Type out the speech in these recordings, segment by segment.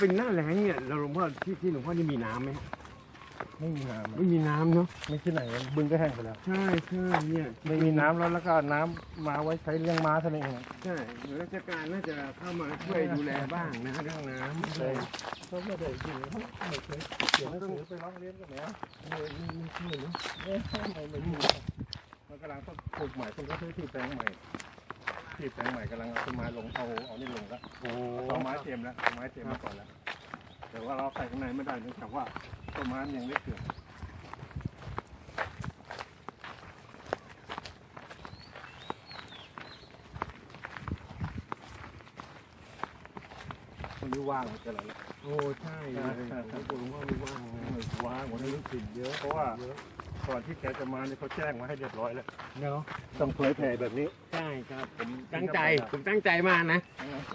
เป็นหน้าแล้งเนี่ยเราหลวงพ่อที่ที่หลวงพ่อนี่มีน้ำไหมไม่มีน้ไม่มีน้ำเนาะำไม่ที่ไหนบึงก็แห้งไปแล้ว ใช่ใช่เนี่ยไม่มีน้ำแล้วแล้วก็น้ำมาไว้ใช้เลี้ยงม้าเท่านั้นเอง ใช่หน่วยราชการน่าจะเข้ามาช่วยดูแลบ้างนะเรื่องน้ำเลยเขาไม่ได้ยินเขาไม่เคยเขียนหนังสือไปร้องเรียนกันแล้วไม่ไม่ช่วยเนาะเอ๊ะทำไมไม่มีมันกำลังต้องปลูกใหม่ต้องก็ซื้อที่แปลงใหม่ ที่แปลงใหม่กำลังเอาต้นไม้ลงเอาเอานี่ลงแล้วโอ้เอาไม้เตรียมแล้วเอาไม้เตรียมมาก่อนแล้ว แต่ว่าเราใส่ข้างในไม่ได้เนื่องจากว่าต้นไม้มันยังเล็กอยู่มันไม่ว่างมันจะอะไรแล้วโอ้ใช่เลยผมก็หลวงพ่อไม่ว่างนะไม่ว่างวันนี้ลูกศิษย์เยอะเพราะว่า ก่อนที่แกจะมาเนี่ยเขาแจ้งมาให้เรียบร้อยแล้วเนาะต้องเผยแผ่แบบนี้ใช่ครับ ผมตั้งใจ ผมตั้งใจมากนะ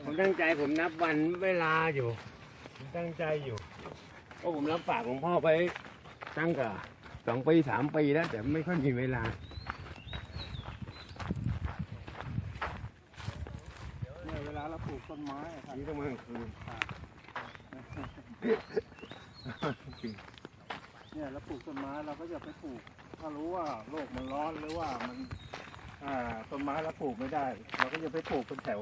ผมตั้งใจผมนับวันเวลาอยู่ผมตั้งใจอยู่เพราะผมรับปากหลวงพ่อไปตั้งแต่สองปีสามปีแล้ว แต่ไม่ค่อยมีเวลาเนี่ยเวลาเราปลูกต้นไม้อะครับนี่ต้องมาคืน เนี่ยเราปลูกต้นไม้เราก็จะไปปลูก ถ้ารู้ว่าโลกมันร้อนหรือว่ามันอ่าต้นไม้เราปลูกไม่ได้ เราก็จะไปปลูกเป็นแถว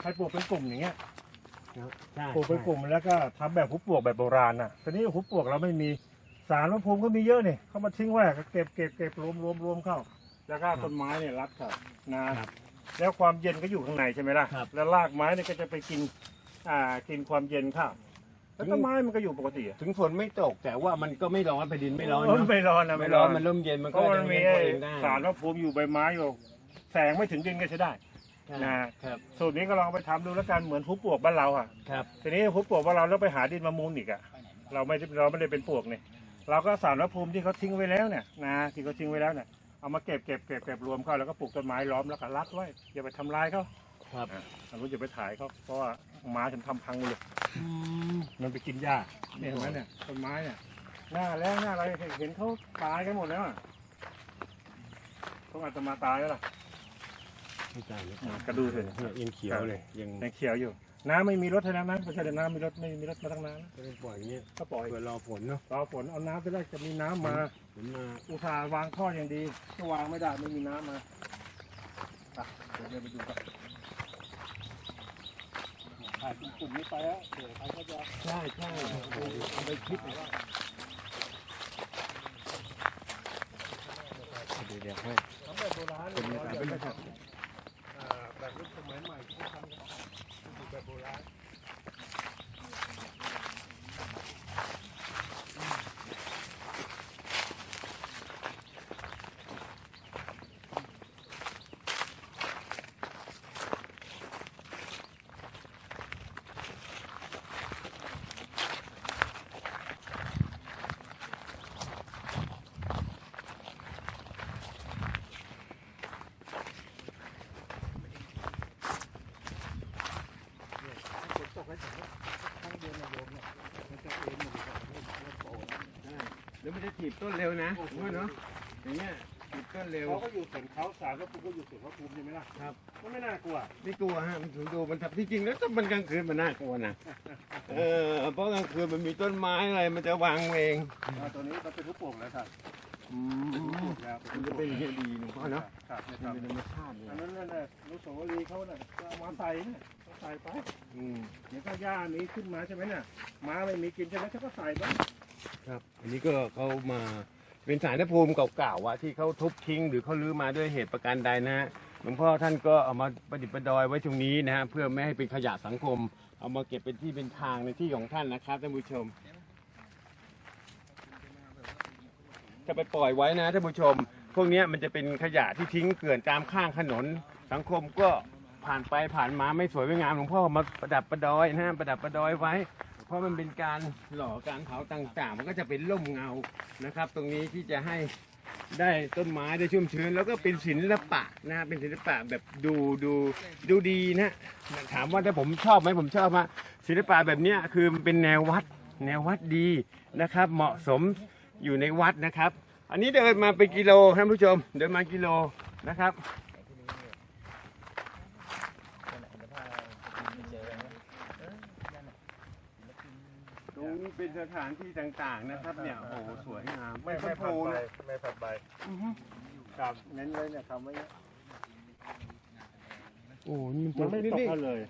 ใครปลูกเป็นกลุ่มอย่างเงี้ยใช่ปลูกเป็นกลุ่มแล้วก็ทำแบบหุบปลวกแบบโบราณน่ะทีนี้หุบปลวกเราไม่มีสารพระภูมิก็มีเยอะนี่เขามาทิ้งไว้ก็เก็บเก็บเก็บรวมรวมรวมเข้า แล้วก็ต้นไม้เนี่ยรัดเข้านะครับแล้วความเย็นก็อยู่ข้างในใช่ไหมล่ะ ครับ แล้วรากไม้เนี่ยก็จะไปกินอ่ากินความเย็นเข้า แล้วต้นไม้มันก็อยู่ปกติอะถึงฝนไม่ตกแต่ว่ามันก็ไม่ร้อนแผ่นดินไม่ร้อนเออเนอะไม่ร้อนนะไม่ไม่ร้ร้ออนนมันร่มเย็นมันเพก็ราะมันจะมีเลี้ยงตัวเองได้สารพระภูมิอยู่ใบไม้อยู่แสงไม่ถึงดินก็ใช้ได้ใช่นะครับสูตรนี้ก็ลองไปทำดูแล้วกันเหมือนผู้ปลวกบ้านเราอะ ครับทีนี้ผู้ปลวกบ้านเราแล้วไปหาดินมามูลอีกอะเราไม่ได้เราไม่ได้เป็นปลวกเนี่ยเราก็สารพระภูมิที่เขาทิ้งไว้แล้วเนี่ยนะที่เขาทิ้งไว้แล้วเนี่ยเอามาเก็บเก็บเก็บเก็บรวมเข้าแล้วก็ปลูกต้นไม้ล้อมแล้วก็รัดไว้อย่าไปทำลายเขาครับเรารู้อย่าไปถ่ายเขาเพราะว่า หมาฉันทำพังหมดเลยอืมมันไปกินหญ้าเนี่ยเห็นไหมเนี่ยต้นไม้เนี่ยหน้าแล้งหน้าอะไรเห็นเขาตายกันหมดแล้วอะต้องอาจจะมาตายแล้วล่ะไม่ใช่ไม่อ่าใช่กระดูกเลยเนี่ยยังเขียวเลยยังยังเขียวอยู่ น้ำไม่มีรถให้น้ำนะไม่ใช่แต่น้ำมีรถไม่มีรถมาตั้งนานแล้วก็เลยปล่อยอย่างเงี้ยก็ปล่อยเพื่อรอฝนเนาะรอฝนเอาน้ำไปแรกจะมีน้ำมาฝนมาอุตส่าห์วางท่ออย่างดีก็วางไม่ได้ไม่มีน้ำมาไปเดี๋ยวเดินไปดูกัน ถ่ายกลุ่มนี้ไปแล้วเดี๋ยวใครก็จะใช่ใช่เอาไปคิดหน่อยว่าเดี๋ยวเดี๋ยวให้ ทำแบบโบราณ เป็นแบบเป็นแบบ อ่าแบบรุ่นสมัยใหม่ที่เขาทำกันเป็นแบบโบราณ ฝนตกให้ถึงข้างเดือนนายมเนี่ยมันจะเอ็นมันจะเริ่มเริ่มโตแล้วใช่แล้วมันจะถีบต้นเร็วนะว่าเนาะอย่างเงี้ยถีบต้นเร็วเขาก็อยู่ส่วนเขาสารพระภูมิก็อยู่ส่วนพระภูมิใช่ไหมล่ะครับก็ไม่น่ากลัวไม่กลัวฮะมันถึงดูมันทำที่จริงแล้วถ้ามันกลางคืนมันน่ากลัวนะเออเพราะกลางคืนมันมีต้นไม้อะไรมันจะวางเวงตัวนี้มันเป็นลูกโป่งแล้วครับ อืเป็นลูกมโป่งแล้วมันจะเป็นอย่างนี้ดีหลวงพ่อเนาะครับเนี่ยคมัรันบเป็นธรรมชาติเลยอันนั้นนั่นแหละลูกโสวรีเขาเนี่ยก็เอามาใส่เนี่ยก็ใส่ไปอืมเดี๋ยวก็หญ้ามีขึ้นมาใช่ไหมเนี่ยม้าไม่มีกินใช่ไหมเขาก็ใส่ไปครับ อันนี้ก็เขามาเป็นสารพระภูมิเก่าๆอะที่เขาทุบทิ้ง หรือเขาลื้อมาด้วยเหตุประการใดนะฮะหลวงพ่อท่านก็เอามาประดิษฐ์ประดอยไว้ตรงนี้นะฮะเพื่อไม่ให้เป็นขยะสังคม เอามาเก็บเป็นที่เป็นทางในที่ของท่านนะครับท่านผู้ชม จะไปปล่อยไว้นะท่านผู้ชม พวกเนี้ยมันจะเป็นขยะที่ทิ้งเกลื่อนตามข้างถนน สังคมก็ผ่านไปผ่านมาไม่สวยไม่งามหลวงพ่อมาประดับประดอยนะฮะประดับประดอยไว้ เพราะมันเป็นการหล่อการเผาต่างๆ มันก็จะเป็นร่มเงานะครับ ตรงนี้ที่จะให้ได้ต้นไม้ได้ชุ่มชื้น แล้วก็เป็นศิลปะนะฮะเป็นศิลปะแบบดูดูดูดีนะถามว่าถ้าผมชอบไหมผมชอบมาศิลปะแบบเนี้ยคือมันเป็นแนววัดแนววัดดีนะครับ เหมาะสม อยู่ในวัดนะครับ อันนี้เดินมาเป็นกิโลท่านผู้ชม เดินมากิโลนะครับเตรงนี้เป็นสถานที่ต่างๆนะครับ เนี่ยโอ้โหสวยงามไม่ต้ไม่นโพผัดใบนะไม่ผัดใบอือฮึครับเน้นเลยเนี่ยทำไว้โอ้นี่มันมัไม่นตกนี่เขาเลย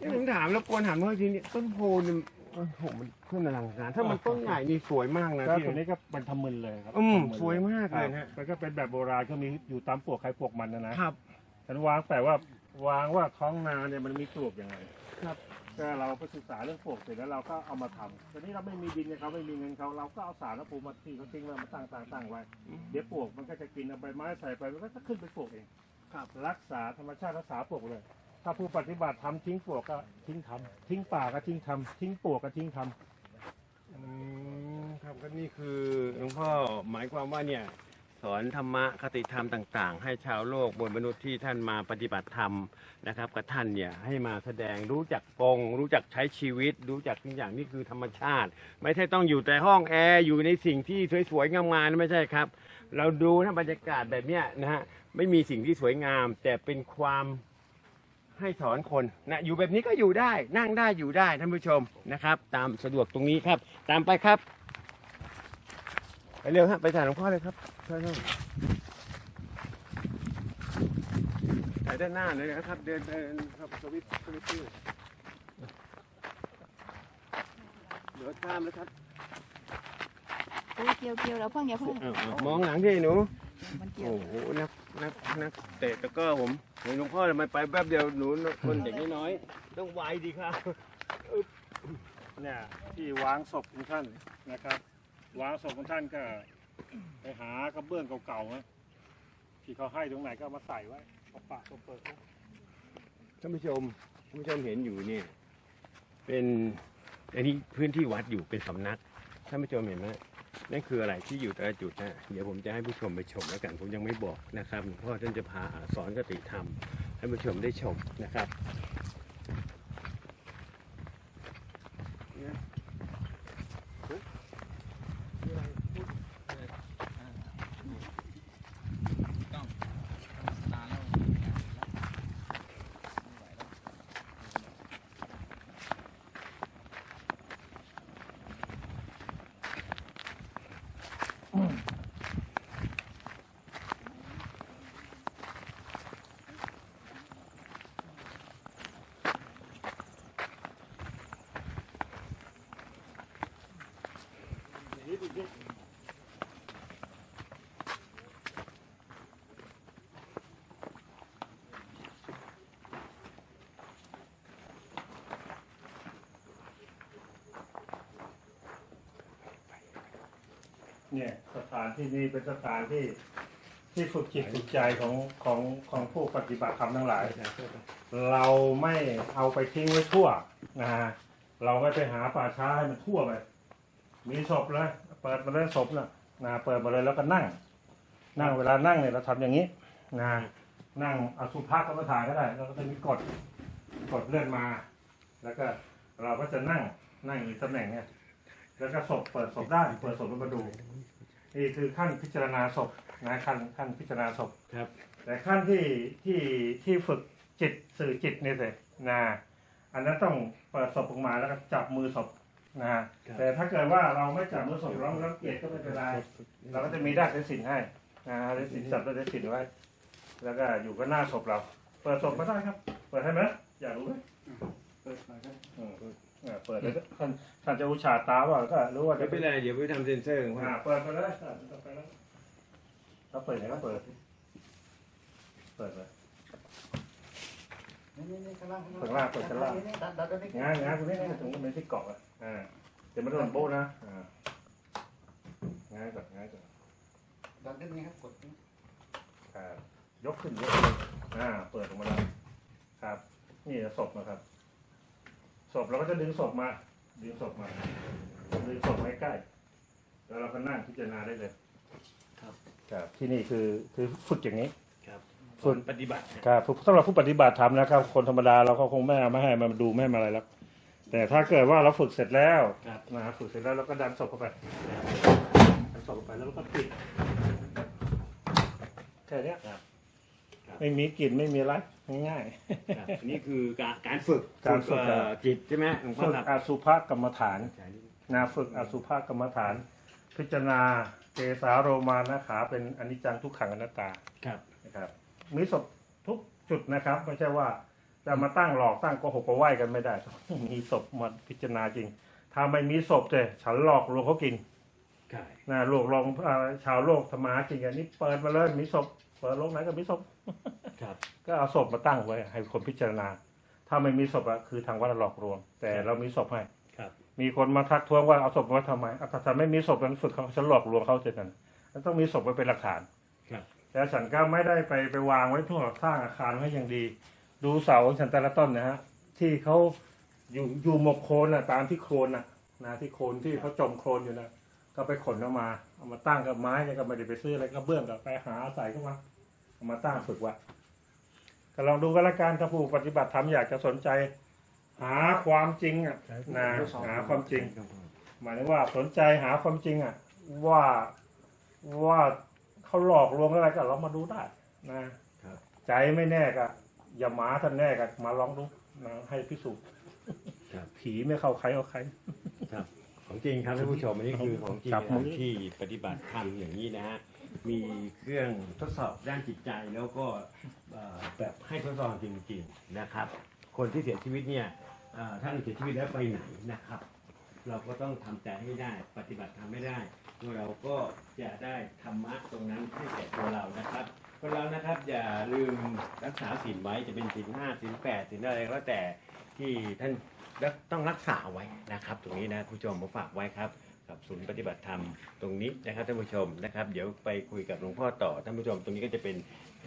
นี่ผมถามแล้วกวนถามว่าทีนี้ต้นโพเนี่ย โอ้โหมันขึ้นอลังการถ้ามันต้นใหญ่นี่สวยมากนะแล้วพี่ตัวนี้ก็มันทำมึนเลยครับอืมทำนสวยมากเลยคฮะรับมันก็เป็นแบบโบราณก็มีอยู่ตามปลวกใครปลวกมันนะนะครับ ฉันวางแต่ว่าวางว่าท้องนาเนี่ยมันมีปลวกยังไงครับ ก็เราไปศึกษาเรื่องปลวกเสร็จแล้วเราก็เอามาทำตอนนี้เราไม่มีดินเนี่ยเขาไม่มีเงินเขาเราก็เอาสารพระภูมิมาที่เขาทิ้งไว้มาตั้งตั้งตั้งไว้ เดี๋ยวปลวกมันก็จะกินเอาใบไม้ใส่ไปมันก็จะขึ้นไปปลวกเองครับ รักษาธรรมชาติรักษาปลวกเลย ถ้าผู้ปฏิบัติทำทิ้งปลวกก็ทิ้งทำทิ้งป่าก็ทิ้งทำทิ้งปลวกก็ทิ้งทำอืมครับก็นี่คือหลวงพ่อหมายความว่าเนี่ย สอนธรรมะคติธรรมต่าง ๆ ให้ชาวโลกบนมนุษย์ที่ท่านมาปฏิบัติธรรมนะครับกับท่านเนี่ยให้มาแสดงรู้จักปรงรู้จักใช้ชีวิต รู้จักทุกอย่างนี่คือธรรมชาติ ไม่ใช่ต้องอยู่แต่ห้องแอร์อยู่ในสิ่งที่สวยๆงามๆไม่ใช่ครับ เราดูนะบรรยากาศแบบเนี้ยนะฮะไม่มีสิ่งที่สวยงาม แต่เป็นความ ให้สอนคนนะอยู่แบบนี้ก็อยู่ได้ นั่งได้อยู่ได้ท่านผู้ชมนะครับ ตามสะดวกตรงนี้ครับ ตามไปครับ ไปเร็วฮะไปถ่ายหลวงพ่อเลยครับเชิญครับถ่ายด้านหน้าเลยนะครับ เดินเดินครับสวิตช์สวิตช์ชื่อเดี๋ยวข้ามแล้วครับเกี่ยวเกี่ยวเกี่ยวแล้วเพิ่งอย่าเพิ่งอ้าวๆมองหลังที่หนูมันเกี่ยวโอ้โหนัก นักนักเตะตะกร้อผมเห็นหลวงพ่อทำไมไปแป๊บเดียวหนูคนเด็กน้อยๆต้องไวดีครับเนี่ยที่วางศพของท่านนะครับ วางศพของท่านก็ ไปหากระเบื้องเก่าๆนะที่เขาให้ตรงไหนก็มาใส่ไว้เอาปะเอาเปิดไว้ท่านผู้ชมท่านผู้ชมเห็นอยู่นี่เป็นอันนี้พื้นที่วัดอยู่เป็นสำนักท่านผู้ชมเห็นไหม นั่นคืออะไรที่อยู่แต่ละจุดนะเดี๋ยวผมจะให้ผู้ชมไปชมแล้วกันผมยังไม่บอกนะครับหลวงพ่อท่านจะพาสอนกติธรรมให้ผู้ชมได้ชมนะครับ เนี่ยสถานที่นี้เป็นสถานที่ที่ฝึกจิตฝึกใจของของของผู้ปฏิบัติธรรมทั้งหลาย เราไม่เอาไปทิ้งไว้ทั่วนะฮะเราไม่ไปหาป่าช้าให้มันทั่วไปมีศพเลย เปิดมาเลยศพนะนะเปิดมาเลยแล้วก็นั่ง นั่งเวลานั่งเนี่ยเราทำอย่างนี้นะนั่งอสุภะกรรมฐานก็ได้เราก็จะมีกดกดเลื่อนมา แล้วก็เราก็จะนั่งนั่งอยู่ตำแหน่งเนี่ยแล้วก็ศพเปิดศพได้เปิดศพแล้วมาดูนี่คือขั้นพิจารณาศพนะขั้นขั้นพิจารณาศพครับ แต่ขั้นที่ที่ที่ฝึกจิตสื่อจิตเนี่ยสินะอันนั้นต้องเปิดศพออกมาแล้วก็จับมือศพ นะฮะครับแต่ถ้าเกิดว่าเราไม่จับมือศพเราไม่รังเกียจก็ไม่เป็นไรเราก็จะมีด้านสินให้นะด้านสินจับด้านสินไว้ แล้วก็อยู่ก็หน้าศพเรา เปิดศพก็ได้ครับ เปิดให้ไหมอยากรู้ไหมเปิดมาครับอืมเออเปิดเลยท่านท่านจะอุชาตาว่าก็รู้ว่าไม่จะเป็นไรเดี๋ยวไปทำเซ็นเซอร์ของพ่ออ่าเปิดไปเลยอ่าต่อไปแล้วถ้าเปิดไหนก็เปิด เปิดเลยนี่นี่ ข้างล่างข้างล่างเปิดข้างล่างดันดันดันงานงานคุณนี่ถึงก็เป็นที่เกาะอะอ่าเดี๋ยวมาโดนโบ๊ะนะอ่างานก่อนงานก่อนดันได้ไหมครับกดครับยกขึ้นยกขึ้นอ่า เปิดออกมาแล้วครับ นี่ศพนะครับศพเราก็จะดึงศพมาดึงศพมาดึงศพไว้ใกล้แล้วเราก็นั่งพิจารณาได้เลย ครับครับที่นี่คือคือฝึกอย่างนี้ครับ ส่วนปฏิบัติครับสำหรับผู้ปฏิบัติธรรมนะครับ คนธรรมดาเราก็คงไม่เอาไม่ให้มาดูไม่ให้มาอะไรแล้วแต่ถ้าเกิดว่าเราฝึกเสร็จแล้วครับนะฝึกเสร็จแล้วเราก็ดันศพเข้าไปดันศพเข้าไปแล้วเราก็ปิดแค่เนี้ยครับครับไม่มีกลิ่นไม่มีอะไรง่ายครับนี่คือการการฝึกการฝึกเอ่อจิตใช่ไหมหลวงๆพ่อฝึกครับอาสุภกรรมฐานนาฝึกอสุภกรรมฐาน พิจารณาเกสาโรมานะขาเป็นอนิจจังทุกขังอนัตตาครับนะครับ มีศพทุกจุดนะครับ ไม่ใช่ว่าจะมาตั้งหลอกตั้งโกหกก็ไหวกันไม่ได้ต้องมีศพมาพิจารณาจริง ถ้าไม่มีศพเลยฉันหลอกลวงเขากินใช่นะโลกลองเอ่อชาวโลกธรรมาจริงอันนี้เปิดมาเลยมีศพเปิดโลกไหนก็มีศพ ครับก็เอาศพมาตั้งไว้ให้คนพิจารณา ถ้าไม่มีศพอะคือทางวัดหลอกลวง แต่เรามีศพให้ ครับมีคนมาทักท้วงว่าเอาศพมาไว้ทำไมเอาถ้าไม่มีศพนั้นฝึกเขาฉันหลอกลวงเขาเช่นนั้นมันต้องมีศพไว้เป็นหลักฐาน ครับแต่ฉันก็ไม่ได้ไปไปวางไว้ทั่วสร้างอาคารไว้อย่างดี ดูเสาของฉันแต่ละต้นนะฮะที่เขาอยู่อยู่หมกโคลนอะตามที่โคลนอะนะที่โคลนที่เขาจมโคลนอยู่นะก็ไปขนออกมาเอามาตั้งกับไม้เนี่ยก็ไม่ได้ไปซื้ออะไรก็เบื้องกับไปหาใส่เข้ามาเอามาตั้งฝึกไว้ก็ลองดูกันละกันถ้าผู้ปฏิบัติธรรมอยากจะสนใจ หาความจริงอะนะหาความจริง หมายถึงว่าสนใจหาความจริงอะว่าว่า เขาหลอกลวงอะไรก็เรามาดูได้นะครับใจไม่แน่ก็อย่าหมาท่านแน่ก็มาลองดูนะให้พิสูจน์ครับผีไม่เข้าใครเอาใครครับของจริงครับท่านผู้ชมอันนี้คือของจริงครับนะครับที่ปฏิบัติธรรมอย่างนี้นะฮะมีเครื่องทดสอบด้านจิตใจแล้วก็เอ่อแบบให้ทดสอบจริงๆนะครับ คนที่เสียชีวิตเนี่ยเอ่อท่านเสียชีวิตแล้วไปไหนนะครับ เราก็ต้องทำใจให้ได้ ปฏิบัติทำไม่ได้เราก็จะได้ธรรมะตรงนั้นให้แก่ตัวเรานะครับคนเรานะครับอย่าลืมรักษาศีลไว้จะเป็นศีลห้าศีลแปดศีลอะไรก็แล้วแต่ที่ท่านต้องรักษาไว้นะครับ ตรงนี้นะผู้ชมผมฝากไว้ครับกับศูนย์ปฏิบัติธรรมตรงนี้นะครับท่านผู้ชมนะครับ เดี๋ยวไปคุยกับหลวงพ่อต่อท่านผู้ชมตรงนี้ก็จะเป็น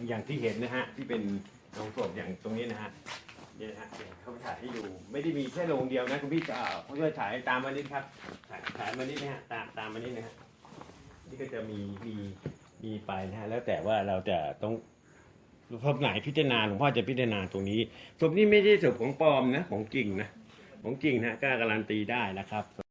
อย่างที่เห็นนะฮะที่เป็นโรงศพอย่างตรงนี้นะฮะ เนี่ยนะฮะเขาถ่ายให้ดู ไม่ได้มีแค่โรงเดียวนะคุณพี่อ่าเขาช่วยถ่ายตามมานิดครับถ่ายถ่ายมานิดนะฮะตามตามมานิดนะฮะนี่ก็จะมีมีมีไปนะฮะแล้วแต่ว่าเราจะต้องศพไหนพิจารณาหลวงพ่อจะพิจารณาตรงนี้ศพนี้ไม่ใช่ศพของปลอมนะของจริงนะของจริงนะกล้าการันตีได้นะครับ